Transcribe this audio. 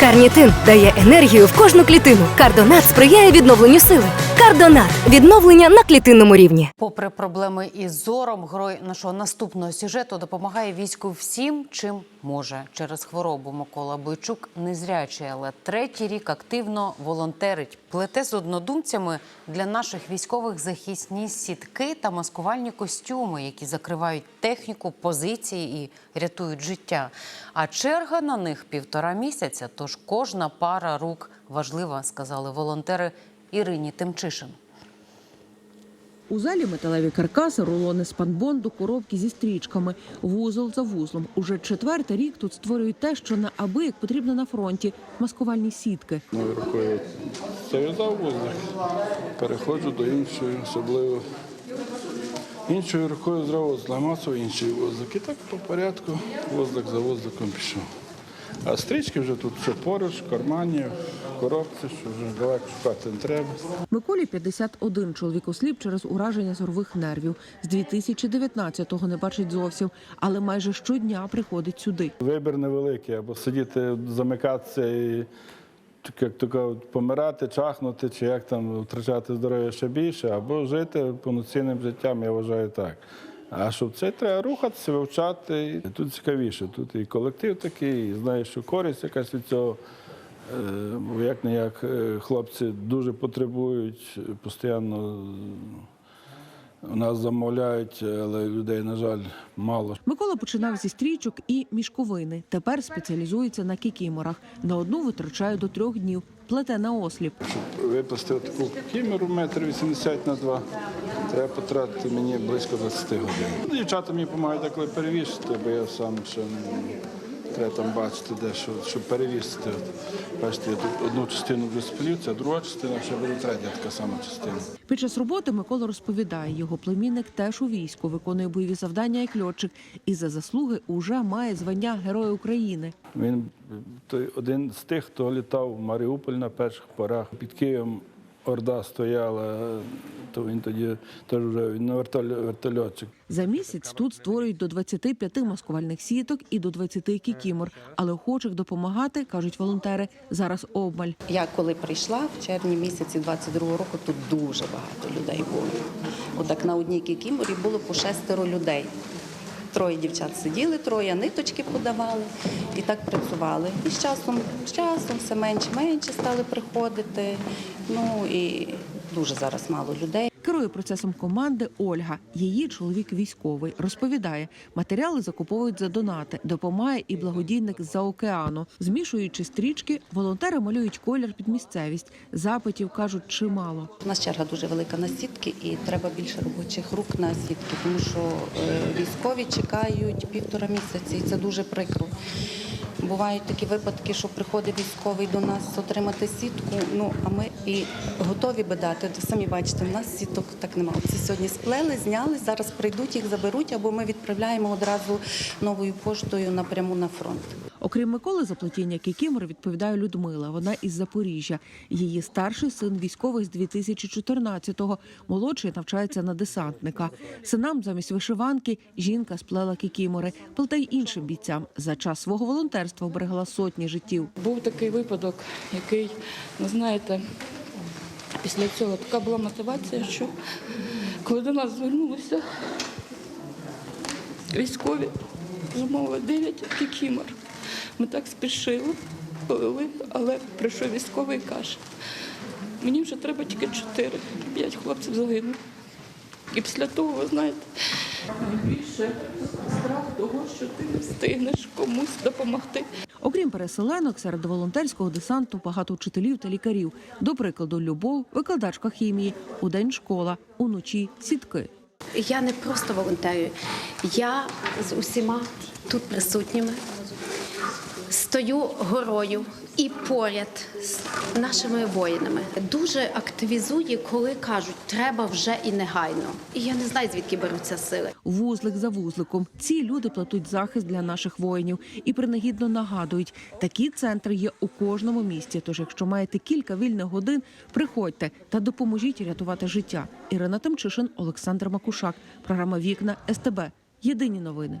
Карнітин дає енергію в кожну клітину. Кардонат сприяє відновленню сили. Кардонат відновлення на клітинному рівні. Попри проблеми із зором, герой нашого наступного сюжету допомагає війську всім, чим може. Через хворобу Микола Бойчук незрячий, але третій рік активно волонтерить. Плете з однодумцями для наших військових захисні сітки та маскувальні костюми, які закривають техніку, позиції і рятують життя. А черга на них півтора місяця. Тож кожна пара рук важлива, сказали волонтери Ірині Тимчишин. У залі металеві каркаси, рулони з панбонду, коробки зі стрічками, вузол за вузлом. Уже четвертий рік тут створюють те, що на аби як потрібно на фронті маскувальні сітки. Одною рукою зав'язав вузлик, переходжу до іншої, особливо. Іншою рукою зразу зламався інший вузлик. І так по порядку вузлик за вузликом пішов. А стрічки вже тут все поруч, в кармані, в коробці, що вже далеко шукати не треба. Миколі 51 чоловік осліп через ураження зорових нервів. З 2019-го не бачить зовсім, але майже щодня приходить сюди. Вибір невеликий, або сидіти, замикатися і як то помирати, чахнути, чи як там втрачати здоров'я ще більше, або жити повноцінним життям, я вважаю так. А щоб це треба рухатися, вивчати. Тут цікавіше. Тут і колектив такий, і знаєш, що користь якась від цього. Е, бо Як не як хлопці дуже потребують, постійно у нас замовляють, але людей, на жаль, мало. Микола починав зі стрічок і мішковини. Тепер спеціалізується на кікіморах. На одну витрачає до трьох днів. Плете на осліп. Щоб виплести таку кімеру метр 80 на 2, треба потратити мені близько 20 годин. Ну, Дівчата мені допомагають коли перевішити, бо я сам ще не треба там бачити, де що, щоб перевісити. Бачите, я тут одну частину вже сплів, це друга частина, ще буде третя така сама частина. Під час роботи Микола розповідає, його племінник теж у війську виконує бойові завдання як льотчик і за заслуги уже має звання Героя України. Він той один з тих, хто літав в Маріуполь на перших порах. Під Києвом Орда стояла, то він тоді теж вже вертоль- вертольотчик. За місяць тут створюють до 25 маскувальних сіток і до 20 кікімор. Але охочих допомагати, кажуть волонтери, зараз обмаль. Я коли прийшла в червні місяці 22-го року, тут дуже багато людей було. Отак на одній кікіморі було по шестеро людей. Троє дівчат сиділи, троє ниточки подавали і так працювали. І з часом, з часом все менше менше стали приходити. Ну і дуже зараз мало людей. Керує процесом команди Ольга. Її чоловік військовий. Розповідає, матеріали закуповують за донати. Допомагає і благодійник з-за океану. Змішуючи стрічки, волонтери малюють колір під місцевість. Запитів кажуть чимало. У нас черга дуже велика на сітки, і треба більше робочих рук на сітки, тому що е, військові чекають півтора місяці, і це дуже прикро. Бувають такі випадки, що приходить військовий до нас отримати сітку. Ну а ми і готові би дати. Самі бачите, в нас сіток так немає. Ці сьогодні сплели, зняли. Зараз прийдуть, їх заберуть, або ми відправляємо одразу новою поштою напряму на фронт. Окрім Миколи, за плетіння кікімор відповідає Людмила. Вона із Запоріжжя. Її старший син військовий з 2014-го. Молодший навчається на десантника. Синам замість вишиванки жінка сплела кікімори. Плете й іншим бійцям. За час свого волонтерства вберегла сотні життів. Був такий випадок, який, ну знаєте, після цього така була мотивація, що коли до нас звернулися військові, замовили 9 кікімор. Ми так спішили, повели, але прийшов військовий і каже, мені вже треба тільки 4, 5 хлопців загинули. І після того, ви знаєте, найбільше страх того, що ти не встигнеш комусь допомогти. Окрім переселенок, серед волонтерського десанту багато вчителів та лікарів. До прикладу, любов, викладачка хімії, удень школа, уночі сітки. Я не просто волонтерю, я з усіма тут присутніми стою горою і поряд з нашими воїнами. Дуже активізує, коли кажуть, треба вже і негайно. І я не знаю, звідки беруться сили. Вузлик за вузликом. Ці люди платуть захист для наших воїнів і принагідно нагадують, такі центри є у кожному місті. Тож, якщо маєте кілька вільних годин, приходьте та допоможіть рятувати життя. Ірина Тимчишин, Олександр Макушак. Програма Вікна СТБ. Єдині новини.